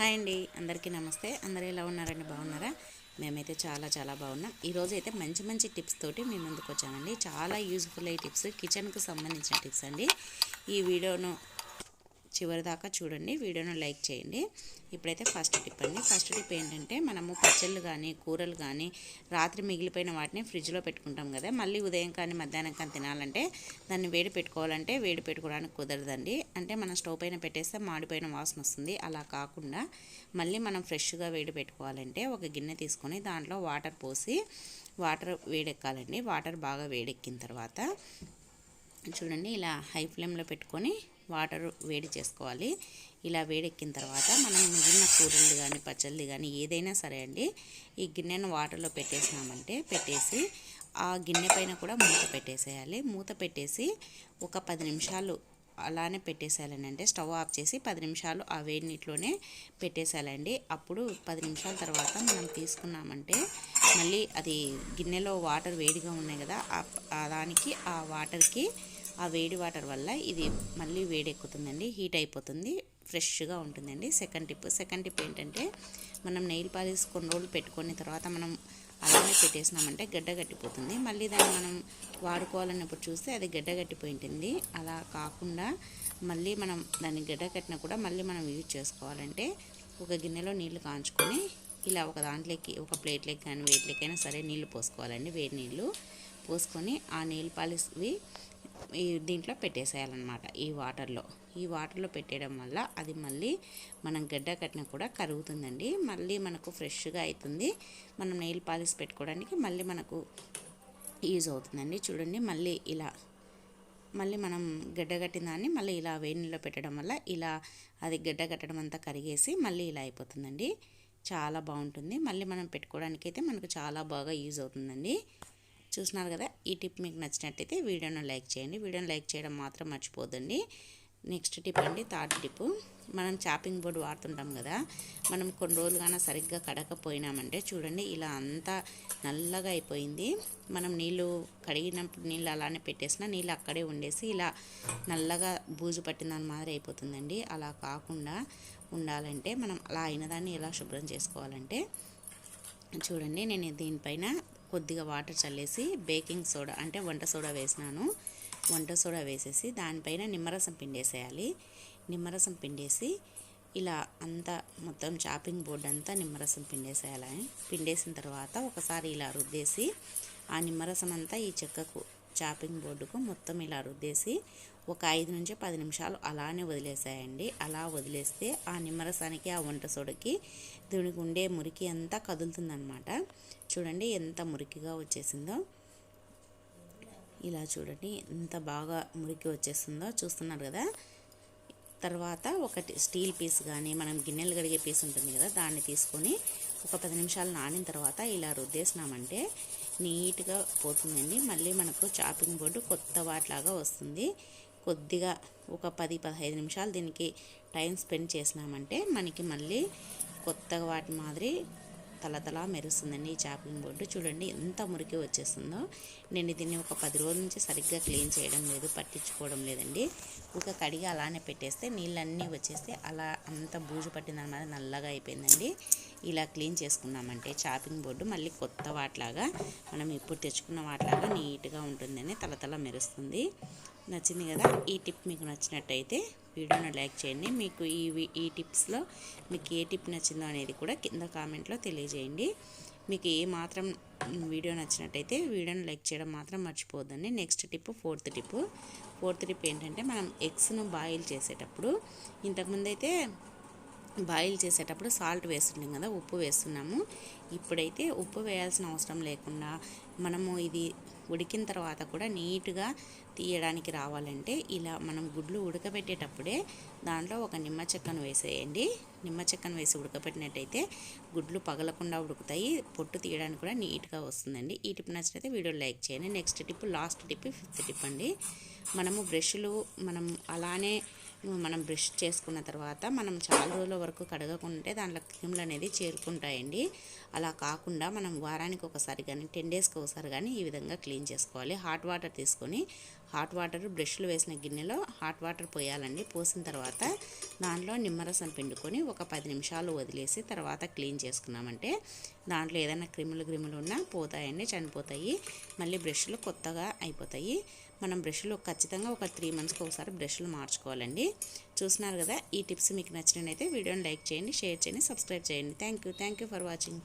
Hi అండి. అందరికీ నమస్తే. అందరూ ఎలా ఉన్నారండి? బాగున్నారా? మేమైతే చాలా చాలా బాగున్నాం. ఈరోజు అయితే మంచి మంచి టిప్స్ తోటి మీ ముందుకు వచ్చామండి. చాలా యూజ్ఫుల్ అయ్యే టిప్స్ కిచెన్కు సంబంధించిన టిప్స్ అండి. ఈ వీడియోను చివరి దాకా చూడండి. వీడియోను లైక్ చేయండి. ఇప్పుడైతే ఫస్ట్ టిప్ అండి. ఫస్ట్ టిప్ ఏంటంటే మనము పచ్చళ్ళు కానీ కూరలు కానీ రాత్రి మిగిలిపోయిన వాటిని ఫ్రిడ్జ్లో పెట్టుకుంటాం కదా. మళ్ళీ ఉదయం కానీ మధ్యాహ్నం కానీ తినాలంటే దాన్ని వేడి పెట్టుకోవాలంటే వేడి పెట్టుకోవడానికి కుదరదండి. అంటే మనం స్టవ్ పైన పెట్టేస్తే మాడిపోయిన వాసన వస్తుంది. అలా కాకుండా మళ్ళీ మనం ఫ్రెష్గా వేడి పెట్టుకోవాలంటే ఒక గిన్నె తీసుకొని దాంట్లో వాటర్ పోసి వాటర్ వేడెక్కాలండి. వాటర్ బాగా వేడెక్కిన తర్వాత చూడండి. ఇలా హై ఫ్లేమ్లో పెట్టుకొని వాటర్ వేడి చేసుకోవాలి. ఇలా వేడెక్కిన తర్వాత మనం మిగిలిన కూరలు కానీ పచ్చళ్ళు కానీ ఏదైనా సరే అండి ఈ గిన్నెను వాటర్లో పెట్టేసినామంటే పెట్టేసి ఆ గిన్నె పైన కూడా మూత పెట్టేసేయాలి. మూత పెట్టేసి ఒక పది నిమిషాలు అలానే పెట్టేసేయాలండి అంటే స్టవ్ ఆఫ్ చేసి పది నిమిషాలు ఆ వేడి నీటిలోనే పెట్టేసేయాలండి. అప్పుడు పది నిమిషాల తర్వాత మనం తీసుకున్నామంటే మళ్ళీ అది గిన్నెలో వాటర్ వేడిగా ఉన్నాయి కదా ఆ దానికి ఆ వాటర్కి ఆ వేడి వాటర్ వల్ల ఇది మళ్ళీ వేడెక్కుతుందండి హీట్ అయిపోతుంది ఫ్రెష్గా ఉంటుందండి. సెకండ్ టిప్ సెకండ్ టిప్ ఏంటంటే మనం నెయిల్ పాలిష్ కొన్ని రోజులు పెట్టుకున్న తర్వాత మనం అలానే పెట్టేసినామంటే గడ్డ కట్టిపోతుంది మళ్ళీ దాన్ని మనం వాడుకోవాలన్నప్పుడు చూస్తే అది గడ్డ కట్టిపోయి అలా కాకుండా మళ్ళీ మనం దాన్ని గడ్డ కట్టినా కూడా మళ్ళీ మనం యూజ్ చేసుకోవాలంటే ఒక గిన్నెలో నీళ్ళు కాంచుకొని ఇలా ఒక దాంట్లోకి ఒక ప్లేట్లోకి కానీ వేట్లకైనా సరే నీళ్ళు పోసుకోవాలండి వేడి నీళ్ళు పోసుకొని ఆ నెయిల్ పాలిష్వి ఈ దీంట్లో పెట్టేసేయాలన్నమాట ఈ వాటర్లో. ఈ వాటర్లో పెట్టేయడం వల్ల అది మళ్ళీ మనం గడ్డ కట్టిన కూడా కరుగుతుందండి. మళ్ళీ మనకు ఫ్రెష్గా అవుతుంది మనం నెయిల్ పాలిష్ పెట్టుకోవడానికి మళ్ళీ మనకు యూజ్ అవుతుందండి. చూడండి మళ్ళీ ఇలా మళ్ళీ మనం గడ్డ కట్టిన దాన్ని మళ్ళీ ఇలా వేడి పెట్టడం వల్ల ఇలా అది గడ్డ కట్టడం అంతా కరిగేసి మళ్ళీ ఇలా అయిపోతుందండి. చాలా బాగుంటుంది. మళ్ళీ మనం పెట్టుకోవడానికి అయితే మనకు చాలా బాగా యూజ్ అవుతుందండి. చూస్తున్నారు కదా ఈ టిప్ మీకు నచ్చినట్టయితే వీడియోను లైక్ చేయండి. వీడియోను లైక్ చేయడం మాత్రం మర్చిపోదండి నెక్స్ట్ టిప్ అండి థర్డ్ టిప్. మనం చాపింగ్ బోర్డు వాడుతుంటాం కదా మనం కొన్ని రోజులు కానీ సరిగ్గా కడకపోయినామంటే చూడండి ఇలా అంతా నల్లగా అయిపోయింది. మనం నీళ్ళు కడిగినప్పుడు నీళ్ళు అలానే పెట్టేసిన నీళ్ళు అక్కడే ఉండేసి ఇలా నల్లగా బూజు పట్టిందని మాదిరి అయిపోతుందండి. అలా కాకుండా ఉండాలంటే మనం అలా అయిన దాన్ని ఎలా శుభ్రం చేసుకోవాలంటే చూడండి నేను దీనిపైన కొద్దిగా వాటర్ చల్లేసి బేకింగ్ సోడా అంటే వంట సోడా వేసినాను. వంట సోడా వేసేసి దానిపైన నిమ్మరసం పిండేసేయాలి. నిమ్మరసం పిండేసి ఇలా అంతా మొత్తం చాపింగ్ బోర్డు అంతా నిమ్మరసం పిండేసేయాలి. పిండేసిన తర్వాత ఒకసారి ఇలా రుద్దేసి ఆ నిమ్మరసం అంతా ఈ చెక్కకు చాపింగ్ బోర్డుకు మొత్తం ఇలా రుద్దేసి ఒక ఐదు నుంచి పది నిమిషాలు అలానే వదిలేసాయండి. అలా వదిలేస్తే ఆ నిమ్మరసానికి ఆ వంట సోడకి దీనికి ఉండే మురికి అంతా కదులుతుందనమాట చూడండి ఎంత మురికిగా వచ్చేసిందో. ఇలా చూడండి ఎంత బాగా మురికి వచ్చేస్తుందో చూస్తున్నారు కదా? తర్వాత ఒకటి స్టీల్ పీస్ కానీ మనం గిన్నెలు కడిగే పీస్ ఉంటుంది కదా దాన్ని తీసుకొని ఒక పది నిమిషాలు నానిన తర్వాత ఇలా రుద్దేసినామంటే నీట్గా పోతుందండి. మళ్ళీ మనకు చాపింగ్ బోర్డు కొత్త వాటిలాగా వస్తుంది. కొద్దిగా ఒక పది పదహైదు నిమిషాలు దీనికి టైం స్పెండ్ చేసినామంటే మనకి మళ్ళీ కొత్త వాటి మాదిరి తలతలా మెరుస్తుందండి ఈ చాపింగ్ బోర్డు చూడండి ఎంత మురికి వచ్చేస్తుందో. నేను దీన్ని ఒక పది రోజుల నుంచి సరిగ్గా క్లీన్ చేయడం లేదు పట్టించుకోవడం లేదండి. ఒక కడిగి అలానే పెట్టేస్తే నీళ్ళన్నీ వచ్చేస్తే అలా అంత బూజు పట్టిందనమాట నల్లగా అయిపోయిందండి. ఇలా క్లీన్ చేసుకున్నామంటే చాపింగ్ బోర్డు మళ్ళీ కొత్త వాటిలాగా మనం ఇప్పుడు తెచ్చుకున్న వాటిలాగా నీట్గా ఉంటుందని తలతల మెరుస్తుంది. నచ్చింది కదా ఈ టిప్ మీకు నచ్చినట్టయితే వీడియోను లైక్ చేయండి. మీకు ఈ ఈ టిప్స్లో మీకు ఏ టిప్ నచ్చిందో అనేది కూడా కింద కామెంట్లో తెలియజేయండి. మీకు ఏ మాత్రం వీడియో నచ్చినట్టయితే వీడియోని లైక్ చేయడం మాత్రం మర్చిపోద్దండి next tip fourth tip. Fourth tip ఏంటంటే మనం ఎగ్స్ను బాయిల్ చేసేటప్పుడు ఇంతకుముందు అయితే బాయిల్ చేసేటప్పుడు సాల్ట్ వేస్తున్నాం కదా ఉప్పు వేస్తున్నాము. ఇప్పుడైతే ఉప్పు వేయాల్సిన అవసరం లేకుండా మనము ఇది ఉడికిన తర్వాత కూడా నీట్గా తీయడానికి రావాలంటే ఇలా మనం గుడ్లు ఉడకబెట్టేటప్పుడే దాంట్లో ఒక నిమ్మ చెక్కను వేసేయండి. నిమ్మ చెక్కను వేసి ఉడకబెట్టినట్టయితే గుడ్లు పగలకుండా ఉడుకుతాయి పొట్టు తీయడానికి కూడా నీట్గా వస్తుందండి. ఈ టిప్ నచ్చినైతే వీడియో లైక్ చేయండి. Next tip last tip fifth tip అండి. మనము బ్రష్లు మనం అలానే మనం బ్రష్ చేసుకున్న తర్వాత మనం చాలా రోజుల వరకు కడగకుంటే దాంట్లో క్రిములు అనేది చేరుకుంటాయండి. అలా కాకుండా మనం వారానికి ఒకసారి కానీ టెన్ డేస్కి ఒకసారి కానీ ఈ విధంగా క్లీన్ చేసుకోవాలి. హాట్ వాటర్ తీసుకొని హాట్ వాటర్ బ్రష్లు వేసిన గిన్నెలో హాట్ వాటర్ పోయాలండి. పోసిన తర్వాత దాంట్లో నిమ్మరసం పిండుకొని ఒక పది నిమిషాలు వదిలేసి తర్వాత క్లీన్ చేసుకున్నామంటే దాంట్లో ఏదైనా క్రిములు క్రిములు ఉన్నా పోతాయండి చనిపోతాయి. మళ్ళీ బ్రష్లు కొత్తగా అయిపోతాయి. మనం బ్రష్లు ఖచ్చితంగా ఒక త్రీ మంత్స్కి ఒకసారి బ్రష్లు మార్చుకోవాలండి. చూస్తున్నారు కదా ఈ టిప్స్ మీకు నచ్చినైతే వీడియోని లైక్ చేయండి షేర్ చేయండి సబ్స్క్రైబ్ చేయండి. Thank you thank you for watching.